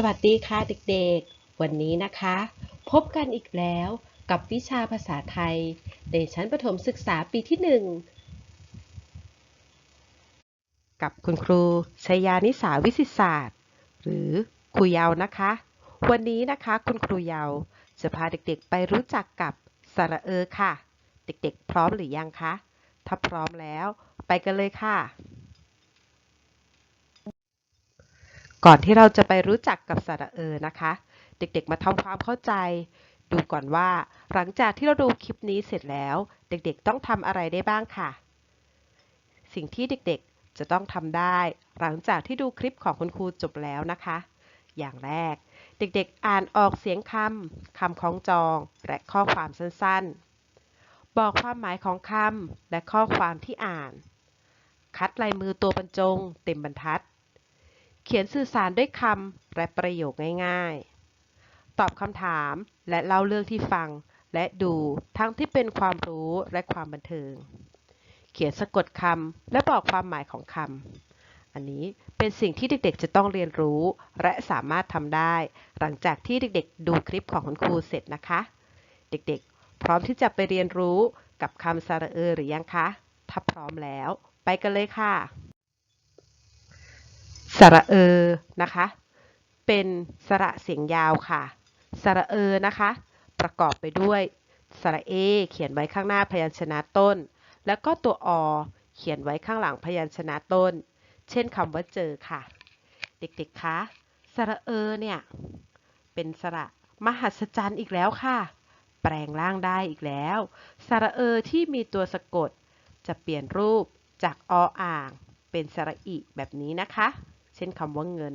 สวัสดีค่ะเด็กๆ วันนี้นะคะ พบกันอีกแล้วกับวิชาภาษาไทย ในชั้นประถมศึกษาปีที่ 1 กับคุณครูชยานิสาวิสิศาสตร์ หรือครูเยาวนะคะ วันนี้นะคะคุณครูเยาวจะพาเด็กๆไปรู้จักกับสระเออค่ะ เด็กๆ พร้อมหรือยังคะ ถ้าพร้อมแล้วไปกันเลยค่ะ ก่อนที่เราจะไปรู้จักกับสระเออนะคะ เด็กๆมาทำความเข้าใจ ดูก่อนว่า หลังจากที่เราดูคลิปนี้เสร็จแล้ว เด็กๆต้องทำอะไรได้บ้างค่ะ สิ่งที่เด็กๆจะต้องทำได้ หลังจากที่ดูคลิปของคุณครูจบแล้วนะคะ อย่างแรก เด็กๆอ่านออกเสียงคำคำคล้องจอง และข้อความสั้นๆ บอกความหมายของคำและข้อความที่อ่าน คัดลายมือตัวบรรจง เต็มบรรทัด เขียนสื่อสารด้วยคำและประโยคง่ายๆ ตอบคำถามและเล่าเรื่องที่ฟัง และดูทั้งที่เป็นความรู้และความบันเทิง เขียนสะกดคำและบอกความหมายของคำ อันนี้เป็นสิ่งที่เด็กๆ จะต้องเรียนรู้ และสามารถทำได้ หลังจากที่เด็กๆ ดูคลิปของคุณครูเสร็จนะคะ เด็กๆ พร้อมที่จะไปเรียนรู้กับคำสระเออหรือยังคะ ถ้าพร้อมแล้ว ไปกันเลยค่ะ สระเออนะคะ เป็นสระเสียงยาวค่ะ สระเออนะคะ ประกอบไปด้วยสระเอ เขียนไว้ข้างหน้าพยัญชนะต้น แล้วก็ตัวอเขียนไว้ข้างหลังพยัญชนะต้น เช่นคำว่าเจอค่ะ เด็กๆคะสระเออเนี่ย เป็นสระมหัศจรรย์อีกแล้วค่ะ แปลงร่างได้อีกแล้วสระเออที่มีตัวสะกด จะเปลี่ยนรูปจากออ่าง เป็นสระอิแบบนี้นะคะ เช่นคำว่าเงิน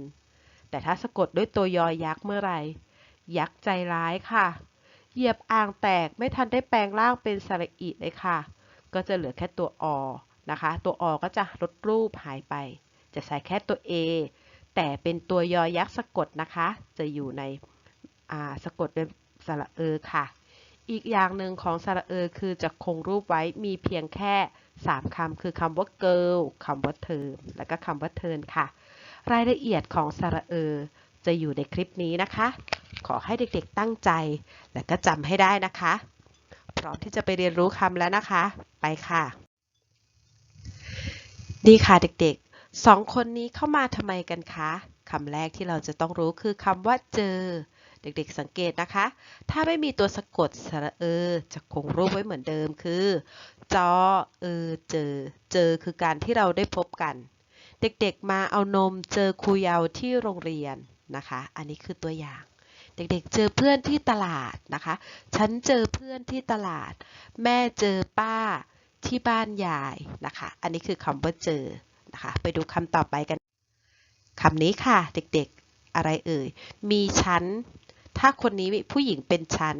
แต่ถ้าสะกดด้วยตัวยอยักษ์เมื่อไหร่ ยักษ์ใจร้ายค่ะ เหยียบอ่างแตกไม่ทันได้แปลงร่างเป็นสระอิเลยค่ะ ก็จะเหลือแค่ตัวอนะคะ ตัวอก็จะลดรูปหายไป จะใช้แค่ตัว A แต่เป็นตัวยอยักษ์สะกดนะคะ จะอยู่ในสะกดเป็นสระเออค่ะ อีกอย่างหนึ่งของสระเออคือจะคงรูปไว้มีเพียงแค่ 3คำคือคำว่า girl คำว่าเทอมและก็คำว่าเทินค่ะ รายละเอียดของสระเออ จะอยู่ในคลิปนี้นะคะ ขอให้เด็กๆตั้งใจ และก็จำให้ได้นะคะ พร้อมที่จะไปเรียนรู้คำแล้วนะคะ ไปค่ะ ดีค่ะเด็กๆสองคนนี้เข้ามาทำไมกันคะคำแรกที่เราจะต้องรู้คือคำว่าเจอ เด็กๆสังเกตนะคะ ถ้าไม่มีตัวสะกดสระเออ จะคงรูปไว้เหมือนเดิมคือจอเออเจอ เจอคือการที่เราได้พบกัน เด็กๆมาเอานมเจอครูเยาวที่โรงเรียนนะคะ อันนี้คือตัวอย่าง เด็กๆเจอเพื่อนที่ตลาดนะคะ ฉันเจอเพื่อนที่ตลาด แม่เจอป้าที่บ้านยายนะคะ อันนี้คือคำว่าเจอนะคะ ไปดูคำต่อไปกันคำนี้ค่ะ เด็กๆอะไรเอ่ย มีฉัน ถ้าคนนี้ผู้หญิงเป็นฉัน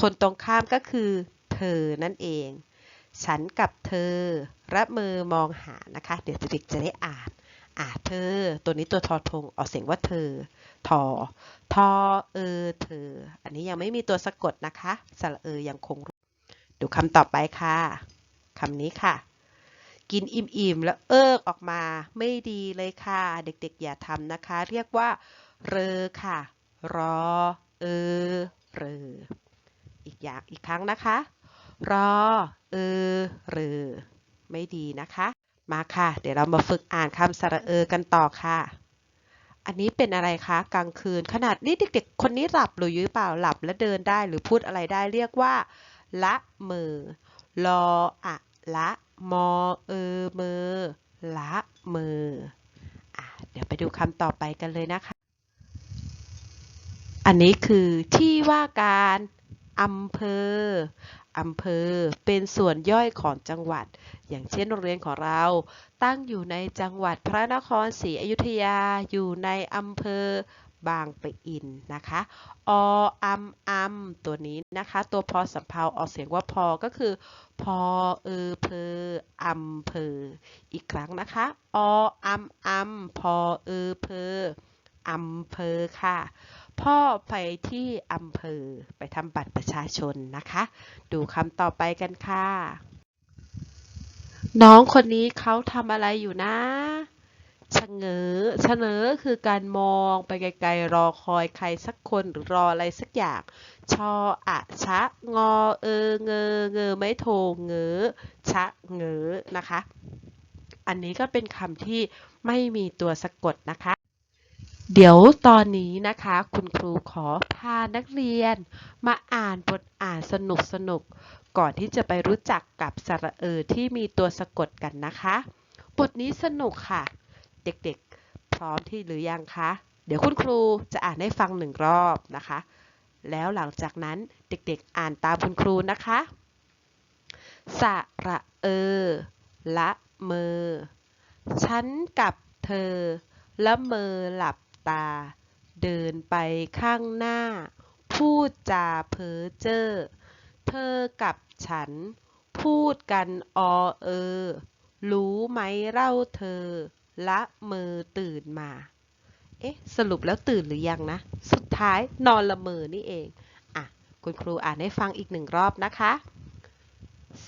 คนตรงข้ามก็คือเธอนั่นเอง ฉันกับเธอระมือมองหานะคะ เดี๋ยวเด็กๆจะได้อ่าน อ่าเธอ ตัวนี้ตัวทอทงออกเสียงว่าเธอ ทอ ทอเออเธอ อันนี้ยังไม่มีตัวสะกดนะคะสระเออยังคง ดูคำต่อไปค่ะคำนี้ค่ะ กินอิ่มๆแล้วเอิกออกมาไม่ดีเลยค่ะ เด็กๆอย่าทำนะคะ เรียกว่า เรอค่ะ รอ เออ เรอ อีกอย่างอีกครั้งนะคะ รอ เออ เรอ ไม่ดีนะคะ มาค่ะ เดี๋ยวเรามาฝึกอ่านคำสระเออกันต่อค่ะ อันนี้เป็นอะไรคะ กลางคืน ขนาดนี้เด็กๆ คนนี้หลับหรือหรือเปล่าหลับและเดินได้หรือพูดอะไรได้เรียกว่า ละเมอรออะละมอเออเมอละเมออะเดี๋ยวไปดูคำต่อไปกันเลยนะคะ อันนี้คือที่ว่าการอำเภอ อำเภอ เป็นส่วนย่อยของจังหวัด อย่างเช่นโรงเรียนของเรา ตั้งอยู่ในจังหวัดพระนครศรีอยุธยา อยู่ในอำเภอบางปะอินนะคะ ออัมอัมตัวนี้นะคะ ตัวพอสำเพาออกเสียงว่าพอ ก็คือ พอเออเพออำเภอ อีกครั้งนะคะ ออัมอัมพอเออเพออำเภอค่ะ พ่อไปที่อำเภอไปทำบัตรประชาชนนะคะ ดูคำต่อไปกันค่ะ น้องคนนี้เขาทำอะไรอยู่นะชะเง้อชะเง้อคือการมองไปไกลๆ รอคอยใครสักคนหรือรออะไรสักอย่าง ชออะชะ งอเออเงอเงอไม่โทเงอชะเงอนะคะ อันนี้ก็เป็นคำที่ไม่มีตัวสะกดนะคะ เดี๋ยวตอนนี้นะคะ คุณครูขอพานักเรียน มาอ่านบทอ่านสนุกสนุกๆก่อนที่จะไปรู้จักกับสระเออที่มีตัวสะกดกันนะคะ บทนี้สนุกค่ะ เด็กๆ พร้อมที่หรือยังคะ เดี๋ยวคุณครูจะอ่านให้ฟังหนึ่งรอบนะคะ แล้วหลังจากนั้นเด็กๆ อ่านตามคุณครูนะคะสระเออ ละเมอ ฉันกับเธอละเมอหลับ ตา เดินไปข้างหน้า พูดจาเพ้อเจ้อ เธอกับฉัน พูดกันออเออ รู้ไหมเล่าเธอ ละเมอตื่นมา เอ๊ะ สรุปแล้วตื่นหรือยังนะ สุดท้ายนอนละเมอนี่เอง อะ คุณครูอ่านให้ฟังอีกหนึ่งรอบนะคะ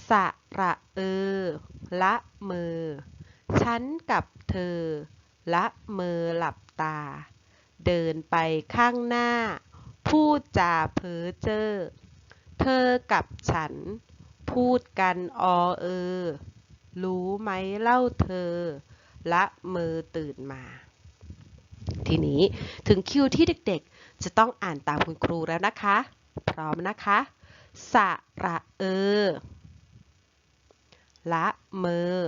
สระเออ ละเมอ ฉันกับเธอ ละเมอหลับตา เดินไปข้างหน้า พูดจาเพ้อเจ้อเธอกับฉัน พูดกันออเออ รู้ไหมเล่าเธอ ละเมอตื่นมา ทีนี้ถึงคิวที่เด็กๆ จะต้องอ่านตามคุณครูแล้วนะคะ พร้อมนะคะ สะระเออ ละเมอ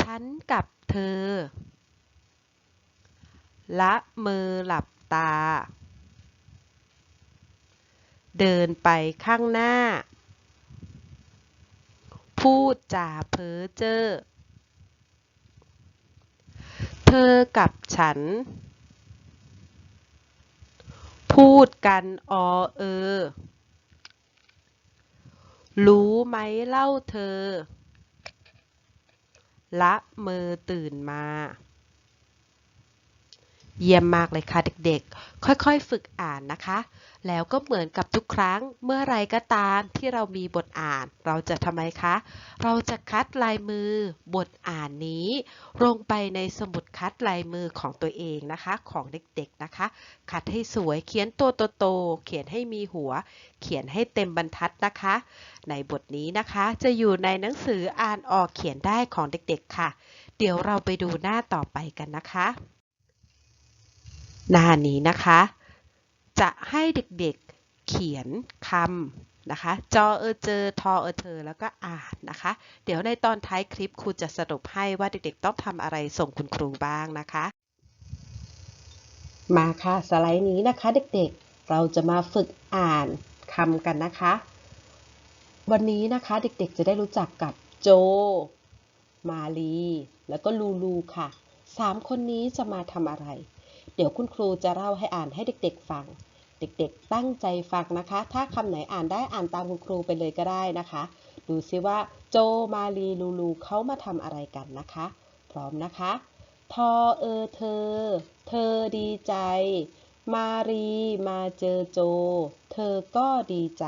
ฉันกับ เธอ ละเมอหลับตา เดินไปข้างหน้า พูดจาเพ้อเจ้อ เธอกับฉัน พูดกันออเออ รู้ไหมเล่าเธอ ละเมอตื่นมา เยี่ยมมากเลยค่ะเด็กๆ ค่อยๆ ฝึกอ่านนะคะ แล้วก็เหมือนกับทุกครั้งเมื่อไรก็ตามที่เรามีบทอ่าน เราจะทำไมคะ เราจะคัดลายมือบทอ่านนี้ลงไปในสมุดคัดลายมือของตัวเองนะคะ ของเด็กๆนะคะ คัดให้สวยเขียนตัวโตๆเขียนให้มีหัว เขียนให้เต็มบรรทัดนะคะ ในบทนี้นะคะ จะอยู่ในหนังสืออ่านออกเขียนได้ของเด็กๆ ค่ะ เดี๋ยวเราไปดูหน้าต่อไปกันนะคะ หน้านี้นะคะ จะให้เด็กๆเขียนคำนะคะ จอเออเจอ ทอเออเธอ แล้วก็อ่านนะคะ เดี๋ยวในตอนท้ายคลิปครูจะสรุปให้ว่าเด็กๆ ต้องทำอะไรส่งคุณครูบ้างนะคะ มาค่ะ สไลด์นี้นะคะเด็กๆ เราจะมาฝึกอ่านคำกันนะคะ วันนี้นะคะเด็กๆ จะได้รู้จักกับโจ มาลี แล้วก็ลูลูค่ะสามคนนี้จะมาทำอะไร เดี๋ยวคุณครูจะเล่าให้อ่านให้เด็กๆ ฟัง เด็กๆ ตั้งใจฟังนะคะ ถ้าคำไหนอ่านได้อ่านตามคุณครูไปเลยก็ได้นะคะ ดูซิว่าโจมาลีลูลูเขามาทำอะไรกันนะคะ พร้อมนะคะทอเออเธอ เธอดีใจ มารีมาเจอโจ เธอก็ดีใจ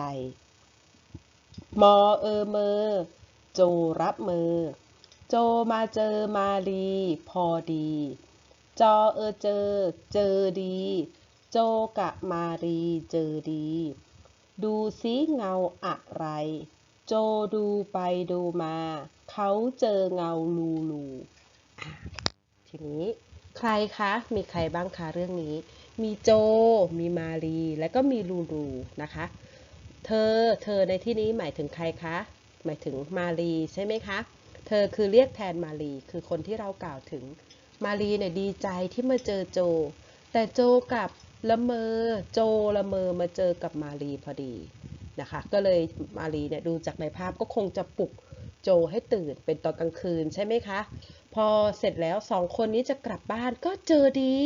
มอเออเมอ โจรับมือ โจมาเจอมาลีพอดี จอเออเจอ เจอดี โจกะมารีเจอดี ดูซิเงาอะไร โจดูไปดูมา เขาเจอเงาลูลูทีนี้ใครคะ มีใครบ้างคะเรื่องนี้ มีโจ มีมารี และก็มีลูลูนะคะ เธอ เธอในที่นี้หมายถึงใครคะ หมายถึงมารีใช่ไหมคะ เธอคือเรียกแทนมารี คือคนที่เรากล่าวถึง มารีเนี่ยดีใจที่มาเจอโจ แต่โจกับ ละเมอโจละเมอมาเจอกับมารีพอดีนะคะก็เลยมารีเนี่ยดูจากในภาพก็คงจะปลุกโจให้ตื่นเป็นตอนกลางคืนใช่ไหมคะ พอเสร็จแล้วสองคนนี้จะกลับบ้านก็เจอดี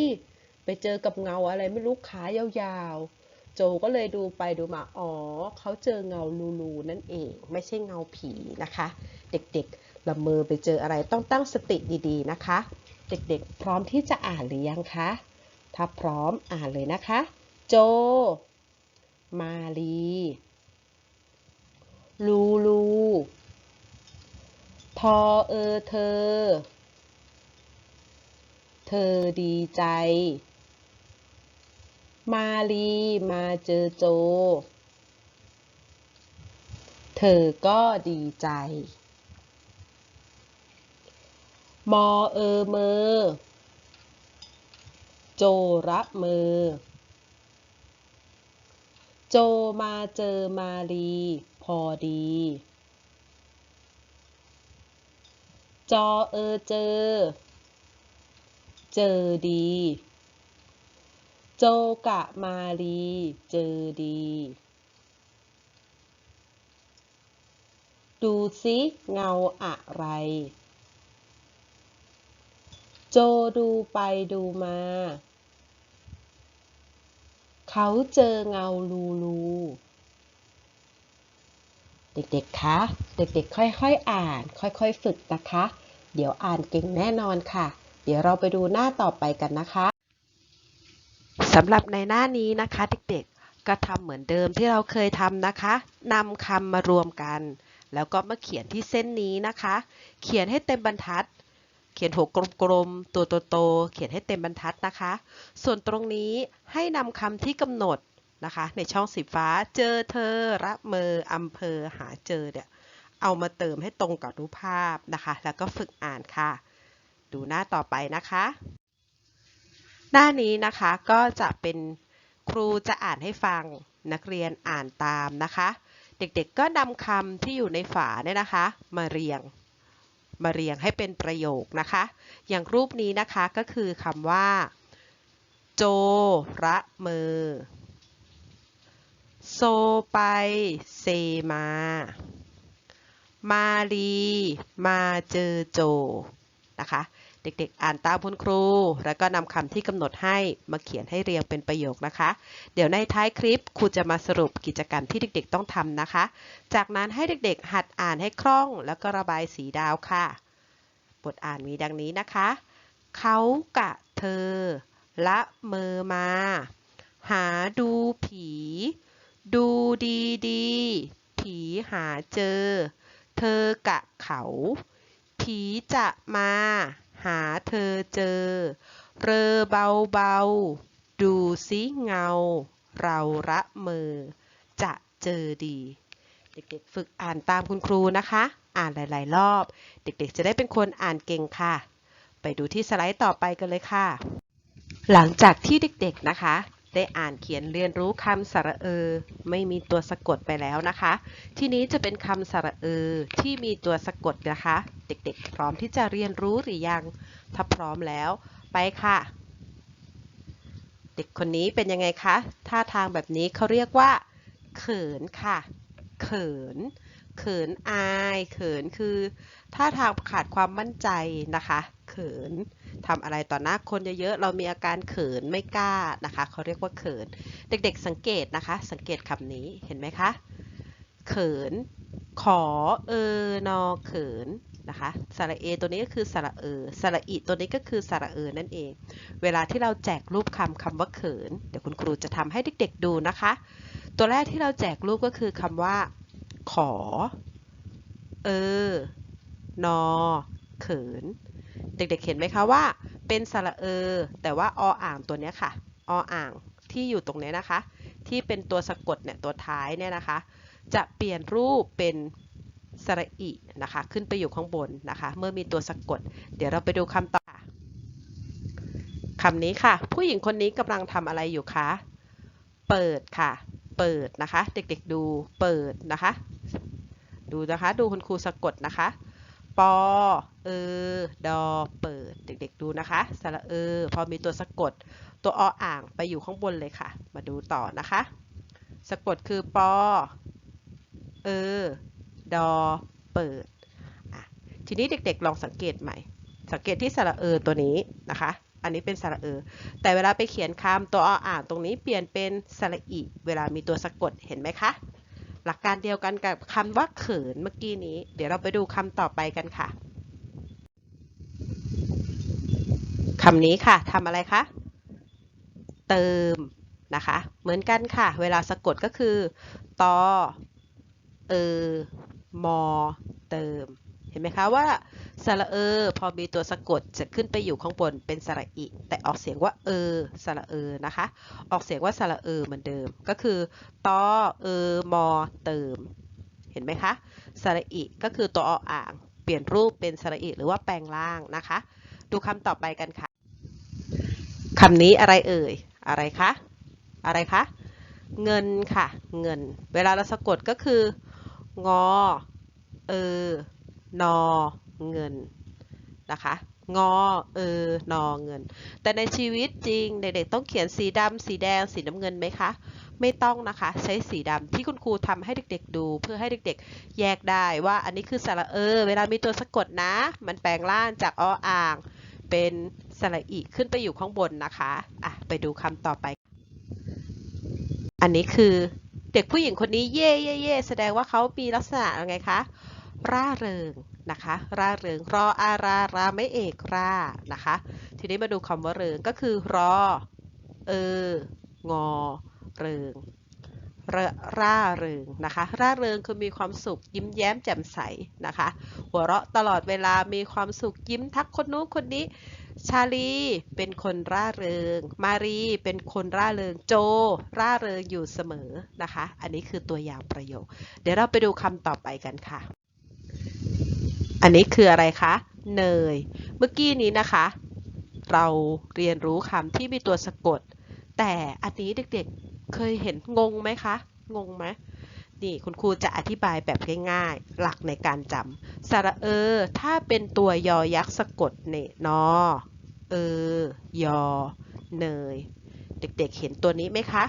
ไปเจอกับเงาอะไรไม่รู้ขายาวๆ โจก็เลยดูไปดูมาอ๋อเขาเจอเงาลูลูนั่นเอง ไม่ใช่เงาผีนะคะ เด็กๆละเมอไปเจออะไรต้องตั้งสติดีๆนะคะ เด็กๆ พร้อมที่จะอ่านหรือยังคะ ถ้าพร้อมอ่านเลยนะคะ โจ มาลี ลูลู ทอเออเธอ เธอดีใจ มาลีมาเจอโจ เธอก็ดีใจ มอเออเมอ โจระเมอโจมาเจอมาลีพอดี จอเออเจอ เจอดี โจกะมาลีเจอดี ดูสิเงาอะไร โจดูไปดูมา เขาเจอเงาลูลู เด็กๆ คะ เด็กๆ ค่อยๆ อ่าน ค่อยๆ ฝึกนะคะ เดี๋ยวอ่านเก่งแน่นอนค่ะ เดี๋ยวเราไปดูหน้าต่อไปกันนะคะสำหรับในหน้านี้นะคะเด็กๆ ก็ทำเหมือนเดิมที่เราเคยทำนะคะนำคำมารวมกัน แล้วก็มาเขียนที่เส้นนี้นะคะ เขียนให้เต็มบรรทัด เขียนหัวกลมๆ ตัวโตๆ เขียนให้เต็มบรรทัดนะคะ ส่วนตรงนี้ให้นำคำที่กำหนดนะคะ ในช่องสีฟ้าเจอเธอระเมออำเภอหาเจอเนี่ยเอามาเติมให้ตรงกับรูปภาพนะคะ แล้วก็ฝึกอ่านค่ะ ดูหน้าต่อไปนะคะ หน้านี้นะคะก็จะเป็นครูจะอ่านให้ฟังนักเรียนอ่านตามนะคะ เด็กๆก็นำคำที่อยู่ในฝาเนี่ยนะคะ มาเรียง มาเรียงให้เป็นประโยคนะคะ อย่างรูปนี้นะคะก็คือคำว่า โจระเมอโซไปเซมา มาลีมาเจอโจนะคะ เด็กๆ อ่านตามคุณครู แล้วก็นำคำที่กำหนดให้มาเขียนให้เรียงเป็นประโยคนะคะ เดี๋ยวในท้ายคลิปครูจะมาสรุปกิจกรรมที่เด็กๆ ต้องทำนะคะ จากนั้นให้เด็กๆ หัดอ่านให้คล่อง แล้วก็ระบายสีดาวค่ะ บทอ่านมีดังนี้นะคะ เขากะเธอ ละเมอมา หาดูผี ดูดีดีๆผีหาเจอ เธอกะเขา ผีจะมา หาเธอเจอ เรอเบาเบาดูซิเงา เราระเมอ จะเจอดี เด็กๆ ฝึกอ่านตามคุณครูนะคะ อ่านหลาย ๆ รอบ เด็กๆ จะได้เป็นคนอ่านเก่งค่ะ ไปดูที่สไลด์ต่อไปกันเลยค่ะ หลังจากที่เด็กๆ นะคะ ได้อ่านเขียนเรียนรู้คำสระเออ ไม่มีตัวสะกดไปแล้วนะคะ ทีนี้จะเป็นคำสระเออที่มีตัวสะกดนะคะ เด็กๆ พร้อมที่จะเรียนรู้หรือยัง ถ้าพร้อมแล้ว ไปค่ะ เด็กคนนี้เป็นยังไงคะ ท่าทางแบบนี้เขาเรียกว่า เขินค่ะ เขิน เขินอาย เขินคือ ท่าทางขาดความมั่นใจนะคะ เขิน ทำอะไรต่อหน้าคนเยอะๆ เรามีอาการเขินไม่กล้านะคะเขาเรียกว่าเขิน เด็กๆสังเกตนะคะ สังเกตคำนี้เห็นไหมคะ เขิน ขอเออนอเขินนะคะสระเอตัวนี้ก็คือสระเออสระอิตัวนี้ก็คือสระเออนั่นเอง เวลาที่เราแจกรูปคำคำว่าเขิน เดี๋ยวคุณครูจะทำให้เด็กๆดูนะคะ ตัวแรกที่เราแจกรูปก็คือคำว่า ขอ เออนอเขิน เด็กๆเห็นไหมคะว่าเป็นสระเออ แต่ว่าออ่างตัวนี้ค่ะออ่างที่อยู่ตรงนี้นะคะ ที่เป็นตัวสะกดเนี่ยตัวท้ายเนี่ยนะคะ จะเปลี่ยนรูปเป็นสระอินะคะ ขึ้นไปอยู่ข้างบนนะคะ เมื่อมีตัวสะกด เดี๋ยวเราไปดูคำต่อค่ะคำนี้ค่ะ ผู้หญิงคนนี้กำลังทำอะไรอยู่คะ เปิดค่ะ เปิดนะคะ เด็กๆดู เปิดนะคะ ดูนะคะ ดูคุณครูสะกดนะคะ ปอ เออ ดอ เปิด เด็ก ๆ ดูนะคะ สระเออ พอมีตัวสะกด ตัวออ่างไปอยู่ข้างบนเลยค่ะ มาดูต่อนะคะ สะกดคือปอ เออ ดอ เปิด ทีนี้เด็ก ๆ ลองสังเกตใหม่ สังเกตที่สระเออตัวนี้นะคะ อันนี้เป็นสระเออ แต่เวลาไปเขียนคำตัวออ่างตรงนี้เปลี่ยนเป็นสระอิเวลามีตัวสะกด เห็นไหมคะ หลักการเดียวกันกับคำว่าเขินเมื่อกี้นี้ เดี๋ยวเราไปดูคำต่อไปกันค่ะคำนี้ค่ะทำอะไรคะ เติมนะคะ เหมือนกันค่ะ เวลาสะกดก็คือตอเออมอ เติม เห็นไหมคะว่าสระเออ พอมีตัวสะกดจะขึ้นไปอยู่ข้างบนเป็นสระอิ แต่ออกเสียงว่าเออสระเออนะคะ ออกเสียงว่าสระเออเหมือนเดิม ก็คือตอเออมอเติม เห็นไหมคะสระอิก็คือตัวออ่าง เปลี่ยนรูปเป็นสระอิหรือว่าแปลงร่างนะคะ ดูคำต่อไปกันค่ะคำนี้อะไรเอ่ย อะไรคะ อะไรคะ เงินค่ะ เงิน เวลาเราสะกดก็คืองอ เออ นอเงินนะคะงอเออนอเงิน แต่ในชีวิตจริงเด็กๆต้องเขียนสีดำสีแดงสีน้ำเงินไหมคะ ไม่ต้องนะคะ ใช้สีดำที่คุณครูทำให้เด็กๆดู เพื่อให้เด็กๆ แยกได้ว่าอันนี้คือสระเออ เวลามีตัวสะกดนะ มันแปลงร่างจากออ่าง เป็นสระอีขึ้นไปอยู่ข้างบนนะคะอะไปดูคำต่อไป อันนี้คือเด็กผู้หญิงคนนี้เย่เย่เย่แสดงว่าเขามีลักษณะยังไงคะ ร่าเริงนะคะ ร่าเริง รออาราราไม่เอกร่านะคะ ทีนี้มาดูคำว่าเริงก็คือรอ เออ งอ เริงรร่าเริงนะคะ ร่าเริงคือมีความสุขยิ้มแย้มแจ่มใสนะคะ หัวเราะตลอดเวลามีความสุขยิ้มทักคนนู้นคนนี้ ชาลีเป็นคนร่าเริง มารีเป็นคนร่าเริง โจ ร่าเริงอยู่เสมอนะคะ อันนี้คือตัวอย่างประโยค เดี๋ยวเราไปดูคำต่อไปกันค่ะ อันนี้คืออะไรคะเนย เมื่อกี้นี้นะคะ เราเรียนรู้คำที่มีตัวสะกด แต่อันนี้เด็กๆเคยเห็นงงไหมคะ งงไหมนี่คุณครูจะอธิบายแบบง่ายๆ หลักในการจำสระเออ ถ้าเป็นตัวยอยักษ์สะกดเนนอเออยอเนย เด็กๆเห็นตัวนี้ไหมคะ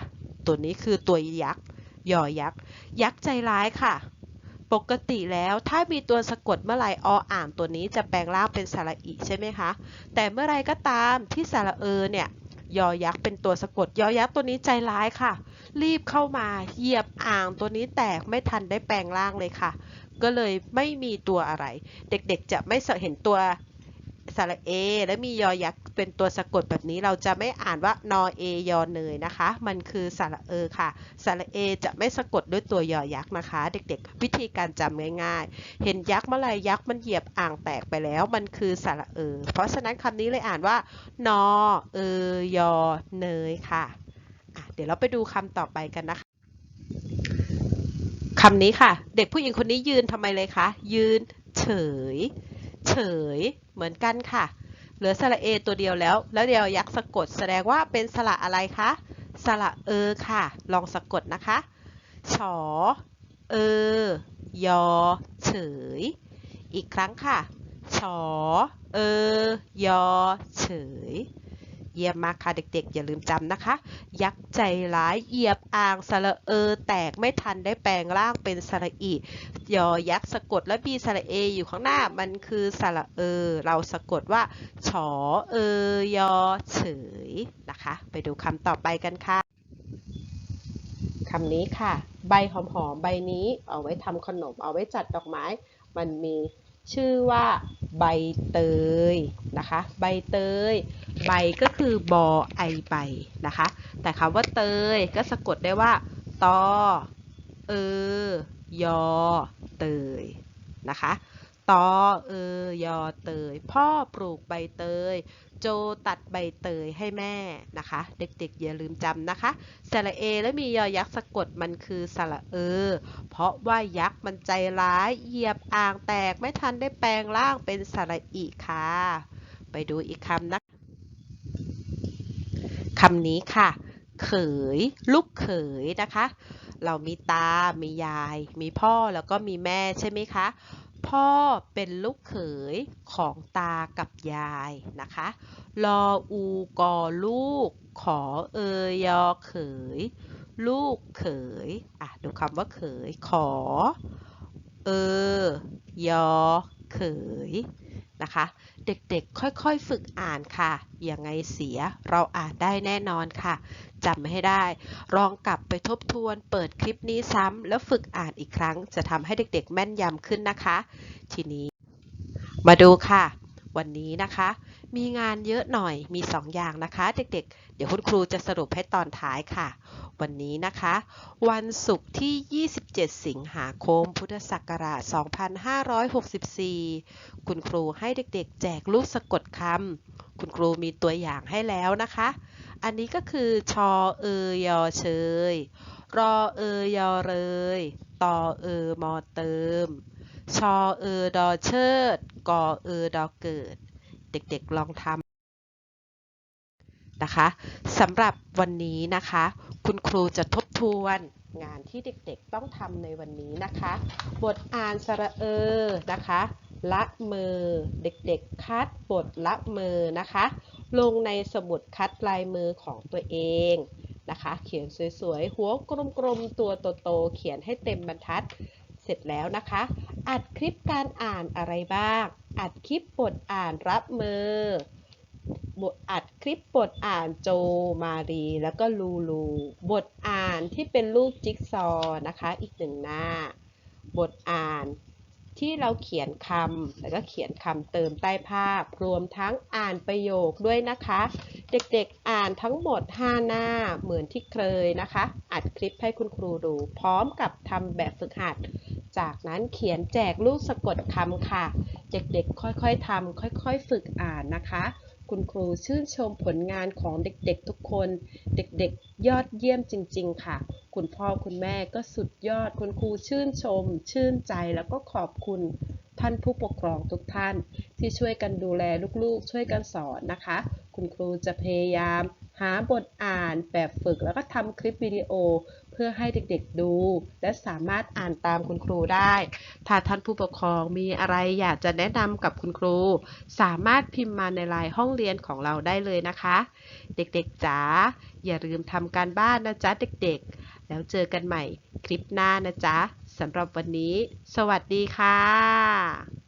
ตัวนี้คือตัวยักษ์ยอยักษ์ยักษ์ใจร้ายค่ะ ปกติแล้วถ้ามีตัวสะกดเมื่อไรออ่างตัวนี้จะแปลงร่างเป็นสระอิใช่ไหมคะ แต่เมื่อไรก็ตามที่สระเออเนี่ยยอยักษ์เป็นตัวสะกด ยอยักษ์ตัวนี้ใจร้ายค่ะ รีบเข้ามาเหยียบอ่างตัวนี้แตกไม่ทันได้แปลงร่างเลยค่ะ ก็เลยไม่มีตัวอะไร เด็กๆจะไม่เห็นตัว สระเอ และมียอยักษ์เป็นตัวสะกดแบบนี้เราจะไม่อ่านว่านอเอยอเนยนะคะ มันคือสระเอค่ะ สระเอจะไม่สะกดด้วยตัวยอยักษ์นะคะ เด็กๆ วิธีการจำง่ายๆ เห็นยักษ์เมื่อไหรยักษ์มันเหยียบอ่างแตกไปแล้ว มันคือสระเอ เพราะฉะนั้นคำนี้เลยอ่านว่านอเอยอเนยค่ะอะเดี๋ยวเราไปดูคำต่อไปกันนะคะคำนี้ค่ะ เด็กผู้หญิงคนนี้ยืนทำไมเลยคะยืนเฉย เฉยเหมือนกันค่ะ เหลือสระเอตัวเดียวแล้ว แล้วเดียวยักษ์สะกดแสดงว่าเป็นสระอะไรคะ สระเออค่ะ ลองสะกดนะคะ ฉอเออยอ เฉย อีกครั้งค่ะ ฉอ เออยอ เฉย เยี่ยมมากค่ะเด็กๆ อย่าลืมจำนะคะ ยักษ์ใจร้ายเหยียบอ่างสระเออ แตกไม่ทันได้แปลงร่างเป็นสระอียอยักษ์สะกดและมีสระเออยู่ข้างหน้ามันคือสระเออ เราสะกดว่าฉอเออยอเฉยนะคะ ไปดูคำต่อไปกันค่ะคำนี้ค่ะ ใบหอมๆใบนี้เอาไว้ทำขนมเอาไว้จัดดอกไม้ มันมี ชื่อว่าใบเตยนะคะ ใบเตย ใบก็คือบอไอใบนะคะ แต่คำว่าเตยก็สะกดได้ว่าตอเออยอเตยนะคะตอเออยอเตย พ่อปลูกใบเตย โจตัดใบเตยให้แม่นะคะ เด็กๆอย่าลืมจำนะคะสระเอและมียอยักษ์สะกดมันคือสระเออเพราะว่ายักษ์มันใจร้ายเหยียบอ่างแตกไม่ทันได้แปลงร่างเป็นสระอีค่ะ ไปดูอีกคำนะคำนี้ค่ะ เขย ลูกเขยนะคะ เรามีตา มียาย มีพ่อแล้วก็มีแม่ใช่ไหมคะ พ่อเป็นลูกเขยของตากับยายนะคะลออูกอลูก ขอเอยยอเขย ลูกเขยอะดูคำว่าเขย ขอ เออยอเขย นะคะ เด็กๆ ค่อยๆ ฝึกอ่านค่ะ ยังไงเสียเราอ่านได้แน่นอนค่ะจำให้ได้ ลองกลับไปทบทวน เปิดคลิปนี้ซ้ำแล้วฝึกอ่านอีกครั้ง จะทำให้เด็กๆ แม่นยำขึ้นนะคะ ทีนี้ มาดูค่ะ วันนี้นะคะ มีงานเยอะหน่อยมี 2 อย่างนะคะ เด็กๆ เดี๋ยวคุณครูจะสรุปให้ตอนท้ายค่ะ วันนี้นะคะ วันศุกร์ที่ 27 สิงหาคม พุทธศักราช 2564 คุณครูให้เด็กๆ แจกลูกสะกดคำคุณครูมีตัวอย่างให้แล้วนะคะ อันนี้ก็คือชอเอยอเชยรอเอยอเลยตอเออมอเติม ชอเออดอเชิดกอเออดอเกิด เด็กๆลองทำนะคะสำหรับวันนี้นะคะ คุณครูจะทบทวนงานที่เด็กๆต้องทำในวันนี้นะคะ บทอ่านสระเออนะคะ ละเมอเด็กๆ คัดบทละเมอนะคะ ลงในสมุดคัดลายมือของตัวเองนะคะ เขียนสวยๆ หัวกลมๆ ตัวโตๆ เขียนให้เต็มบรรทัด เสร็จแล้วนะคะ อัดคลิปการอ่านอะไรบ้าง อัดคลิปบทอ่านรับมือบทอัดคลิปบทอ่านโจมารีแล้วก็ลูลูบทอ่านที่เป็นรูปจิ๊กซอว์นะคะ อีกหนึ่งหน้า บทอ่านที่เราเขียนคำแล้วก็เขียนคำเติมใต้ภาพ รวมทั้งอ่านประโยคด้วยนะคะ เด็กๆอ่านทั้งหมด 5 หน้าเหมือนที่เคยนะคะ อัดคลิปให้คุณครูดู พร้อมกับทำแบบฝึกหัด จากนั้นเขียนแจกลูกสะกดคำค่ะ เด็กๆ ค่อยๆทำค่อยๆ ฝึกอ่านนะคะ คุณครูชื่นชมผลงานของเด็กๆ ทุกคน เด็กๆ ยอดเยี่ยมจริง ๆ ค่ะ คุณพ่อคุณแม่ก็สุดยอด คุณครูชื่นชม ชื่นใจแล้วก็ขอบคุณท่านผู้ปกครองทุกท่าน ที่ช่วยกันดูแลลูกๆ ช่วยกันสอนนะคะ คุณครูจะพยายาม หาบทอ่านแบบฝึกแล้วก็ทำคลิปวิดีโอ เพื่อให้เด็กๆดู และสามารถอ่านตามคุณครูได้ ถ้าท่านผู้ปกครองมีอะไรอยากจะแนะนำกับคุณครู สามารถพิมพ์มาในไลน์ห้องเรียนของเราได้เลยนะคะ เด็กๆจ๋าอย่าลืมทำการบ้านนะจ๊ะเด็กๆ แล้วเจอกันใหม่คลิปหน้านะจ๊ะสำหรับวันนี้ สวัสดีค่ะ